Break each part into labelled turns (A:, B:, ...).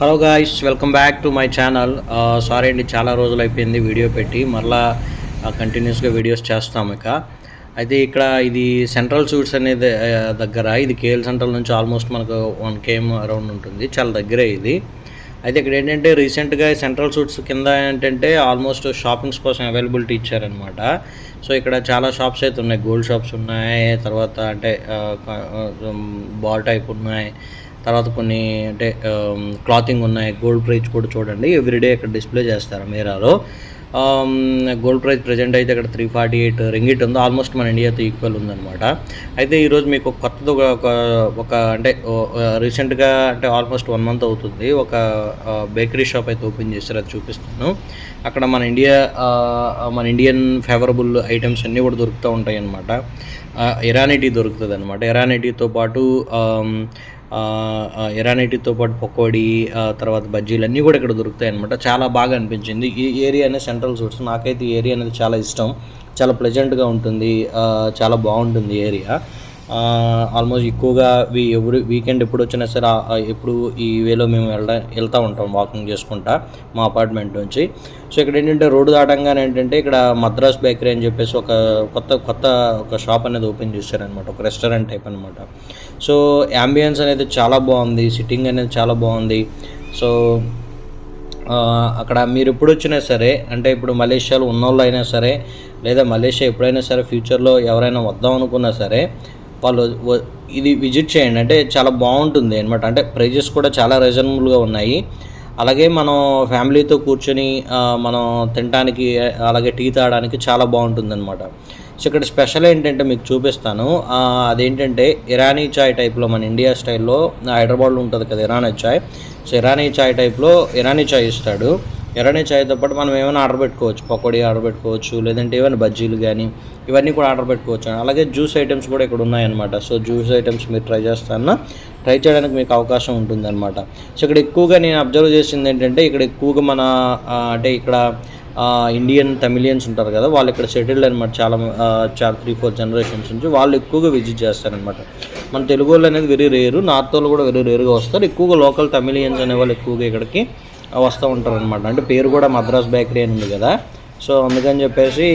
A: Hello guys welcome back to my channel sorry అండి చాలా రోజులు అయిపోయింది వీడియో పెట్టి. మరలా కంటిన్యూస్గా వీడియోస్ చేస్తాము ఇక. అయితే ఇక్కడ ఇది సెంట్రల్ సూట్స్ అనేది uh, దగ్గర. ఇది కేఎల్ సెంట్రల్ నుంచి ఆల్మోస్ట్ మనకు వన్ కేఎం అరౌండ్ ఉంటుంది. చాలా దగ్గరే ఇది. అయితే ఇక్కడ ఏంటంటే రీసెంట్గా సెంట్రల్ సూట్స్ కింద ఏంటంటే ఆల్మోస్ట్ షాపింగ్స్ కోసం అవైలబిలిటీ ఇచ్చారనమాట సో ఇక్కడ చాలా షాప్స్ అయితే ఉన్నాయి. గోల్డ్ షాప్స్ ఉన్నాయి. తర్వాత అంటే బాల్ టైప్ ఉన్నాయి. తర్వాత కొన్ని అంటే క్లాతింగ్ ఉన్నాయి. గోల్డ్ ప్రైజ్ కూడా చూడండి. ఎవ్రీడే ఇక్కడ డిస్ప్లే చేస్తారు మీరాలో. గోల్డ్ ప్రైస్ ప్రజెంట్ అయితే ఇక్కడ త్రీ ఫార్టీ ఎయిట్ రింగిట్ ఉంది. ఆల్మోస్ట్ మన ఇండియాతో ఈక్వల్ ఉందన్నమాట. అయితే ఈరోజు మీకు కొత్తది ఒక ఒక- అంటే రీసెంట్గా అంటే ఆల్మోస్ట్ వన్ మంత్ అవుతుంది. ఒక బేకరీ షాప్ అయితే ఓపెన్ చేశారు. అది చూపిస్తాను. అక్కడ మన ఇండియా మన ఇండియన్ ఫేవరబుల్ ఐటమ్స్ అన్నీ కూడా దొరుకుతూ ఉంటాయి అన్నమాట ఇరానీ టీ దొరుకుతుంది అనమాట ఇరానీ టీతో పాటు um, ఎరానైటీతో పాటు పకోడీ తర్వాత బజ్జీలు అన్నీ కూడా ఇక్కడ దొరుకుతాయి అనమాట చాలా బాగా అనిపించింది. ఈ ఏరియా అనేది సెంట్రల్ సూట్స్ నాకైతే ఈ ఏరియా అనేది చాలా ఇష్టం. చాలా ప్లెజెంట్గా ఉంటుంది. చాలా బాగుంటుంది ఏరియా. ఆల్మోస్ట్ ఎక్కువగా వి ఎవ్రీ వీకెండ్ ఎప్పుడు వచ్చినా సరే ఎప్పుడు ఈ వేలో మేము వెళ్ళ వెళ్తూ ఉంటాం వాకింగ్ చేసుకుంటా మా అపార్ట్మెంట్ నుంచి. సో ఇక్కడ ఏంటంటే రోడ్డు దాటంగానే ఏంటంటే ఇక్కడ మద్రాస్ బేకరీ అని చెప్పేసి ఒక కొత్త కొత్త ఒక షాప్ అనేది ఓపెన్ చేశారనమాట ఒక రెస్టారెంట్ టైప్ అనమాట సో యాంబియన్స్ అనేది చాలా బాగుంది. సిట్టింగ్ అనేది చాలా బాగుంది. సో అక్కడ మీరు ఎప్పుడు వచ్చినా సరే అంటే ఇప్పుడు మలేషియాలో ఉన్నోళ్ళు అయినా సరే లేదా మలేషియా ఎప్పుడైనా సరే ఫ్యూచర్లో ఎవరైనా వద్దాం అనుకున్నా సరే వాళ్ళు ఇది విజిట్ చేయండి. అంటే చాలా బాగుంటుంది అనమాట అంటే ప్రైజెస్ కూడా చాలా రీజనబుల్గా ఉన్నాయి. అలాగే మనం ఫ్యామిలీతో కూర్చొని మనం తినడానికి అలాగే టీ తాగడానికి చాలా బాగుంటుంది అనమాట సో ఇక్కడ స్పెషల్ ఏంటంటే మీకు చూపిస్తాను. అదేంటంటే ఇరానీ చాయ్ టైప్లో మన ఇండియా స్టైల్లో హైదరాబాద్లో ఉంటుంది కదా ఇరానీ చాయ్. సో ఇరానీ చాయ్ టైప్లో ఇరానీ చాయ్ ఇస్తాడు. ఎర్రనే చాయ్తో పాటు మనం ఏమైనా ఆర్డర్ పెట్టుకోవచ్చు. పకోడీ ఆర్డర్ పెట్టుకోవచ్చు లేదంటే ఏమైనా బజ్జీలు కానీ ఇవన్నీ కూడా ఆర్డర్ పెట్టుకోవచ్చు. అలాగే జ్యూస్ ఐటమ్స్ కూడా ఇక్కడ ఉన్నాయన్నమాట. సో జ్యూస్ ఐటమ్స్ మీరు ట్రై చేస్తారన్నా ట్రై చేయడానికి మీకు అవకాశం ఉంటుందన్నమాట. సో ఇక్కడ ఎక్కువగా నేను అబ్జర్వ్ చేసింది ఏంటంటే ఇక్కడ ఎక్కువగా మన అంటే ఇక్కడ ఇండియన్ తమిళియన్స్ ఉంటారు కదా వాళ్ళు ఇక్కడ సెటిల్డ్ అనమాట చాలా చాలా త్రీ ఫోర్ జనరేషన్స్ నుంచి. వాళ్ళు ఎక్కువగా విజిట్ చేస్తారనమాట మన తెలుగు వాళ్ళు అనేది వెరీ రేరు నార్త్ వాళ్ళు కూడా వెరీ రేరుగా వస్తారు. ఎక్కువగా లోకల్ తమిళియన్స్ అనే వాళ్ళు ఎక్కువగా ఇక్కడికి వస్తూ ఉంటారనమాట అంటే పేరు కూడా మద్రాస్ బేకరీ అని ఉంది కదా. సో అందుకని చెప్పేసి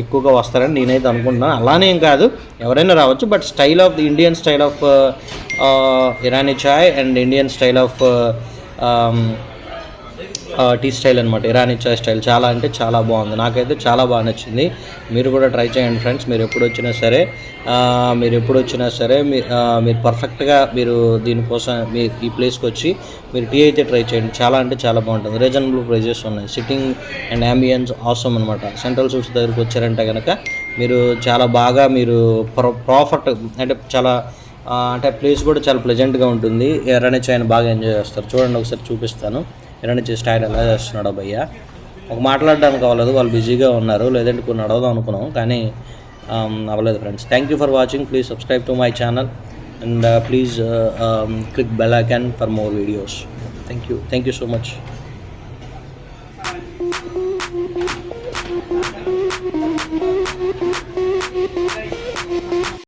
A: ఎక్కువగా వస్తారని నేనైతే అనుకుంటున్నాను. అలానే ఏం కాదు ఎవరైనా రావచ్చు but style of the Indian style of Irani chai and Indian style of tea style అనమాట ఇరానీ చాయ్ స్టైల్ చాలా అంటే చాలా బాగుంది. నాకైతే చాలా బాగా నచ్చింది. మీరు కూడా ట్రై చేయండి ఫ్రెండ్స్. మీరు ఎప్పుడు వచ్చినా సరే మీరు ఎప్పుడు వచ్చినా సరే మీ మీరు పర్ఫెక్ట్గా మీరు దీనికోసం మీ ఈ ప్లేస్కి వచ్చి మీరు టీ అయితే ట్రై చేయండి. చాలా అంటే చాలా బాగుంటుంది. రీజనబుల్ ప్రైజెస్ ఉన్నాయి. సిట్టింగ్ అండ్ అంబియన్స్ అవసరం అనమాట సెంట్రల్ సూట్స్ దగ్గరికి వచ్చారంటే కనుక మీరు చాలా బాగా మీరు ప్రో ప్రాఫిట్ అంటే చాలా అంటే ప్లేస్ కూడా చాలా ప్లెజెంట్గా ఉంటుంది. ఎర్రని చాయ్ని బాగా ఎంజాయ్ చేస్తారు. చూడండి ఒకసారి చూపిస్తాను. ఎర్రని చాయ్ స్టైల్ ఎలా చేస్తున్నాడో భయ్య. ఒక మాట్లాడడానికి అవ్వలేదు వాళ్ళు బిజీగా ఉన్నారు లేదంటే కొన్ని అడగదాం అనుకున్నాం కానీ అవ్వలేదు friends. Thank you for watching please subscribe to my channel and please click bell icon for more videos thank you thank you so much
B: Thank you.